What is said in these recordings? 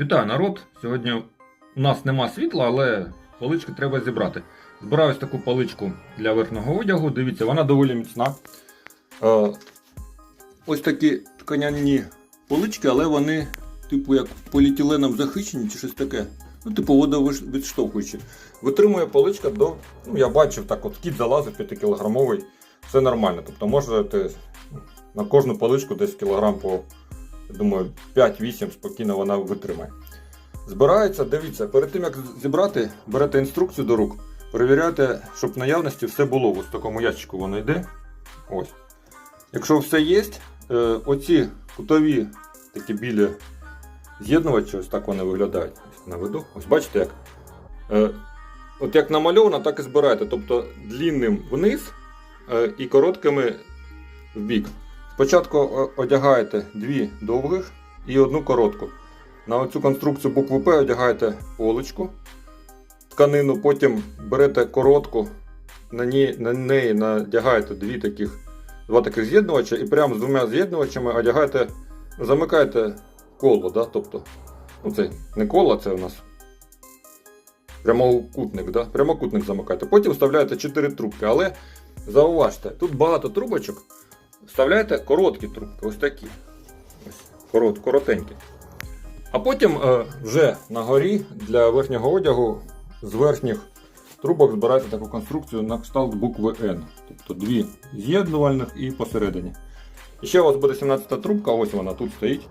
Вітаю народ! Сьогодні у нас нема світла, але палички треба зібрати. Збираю ось таку паличку для верхнього одягу. Дивіться, вона доволі міцна. Е, ось такі тканяні полички, але вони, типу, як поліетиленом захищені чи щось таке. Ну, типу, водовідштовхуючі. Витримує паличка до. Ну, я бачив, так от кіт залазив 5 кілограмовий. Все нормально. Тобто можете на кожну паличку десь кілограм по думаю, 5-8 спокійно вона витримає. Збирається, дивіться, перед тим як зібрати, берете інструкцію до рук, перевіряєте, щоб в наявності все було. Ось в такому ящику воно йде. Ось. Якщо все є, е, оці кутові такі білі з'єднувачі, ось так вони виглядають. Ось наведу. Ось бачите як. Е, От як намальовано, так і збираєте. Тобто длінним вниз е, і короткими в бік. Спочатку одягаєте дві довгих і одну коротку. На цю конструкцію букви П одягаєте полочку, тканину, потім берете коротку, на, ній, на неї надягаєте дві таких, два таких з'єднувача і прямо з двома з'єднувачами одягаєте, замикаєте коло. Да? Тобто, ну це не коло, це у нас прямокутник. Да? Прямокутник замикаєте. Потім вставляєте 4 трубки. Але зауважте, тут багато трубочок. Вставляєте короткі трубки, ось такі. Ось, корот, коротенькі. А потім е, вже на горі для верхнього одягу з верхніх трубок збираєте таку конструкцію на кшталт букви N. Тобто дві з'єднувальних і посередині. І ще у вас буде 17 трубка, ось вона тут стоїть.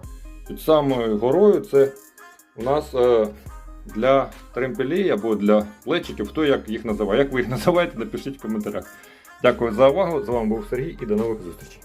Під самою горою це у нас е, для тремпелей або для плечиків, хто як їх називає. Як ви їх називаєте, напишіть в коментарях. Дякую за увагу. З вами був Сергій і до нових зустрічей.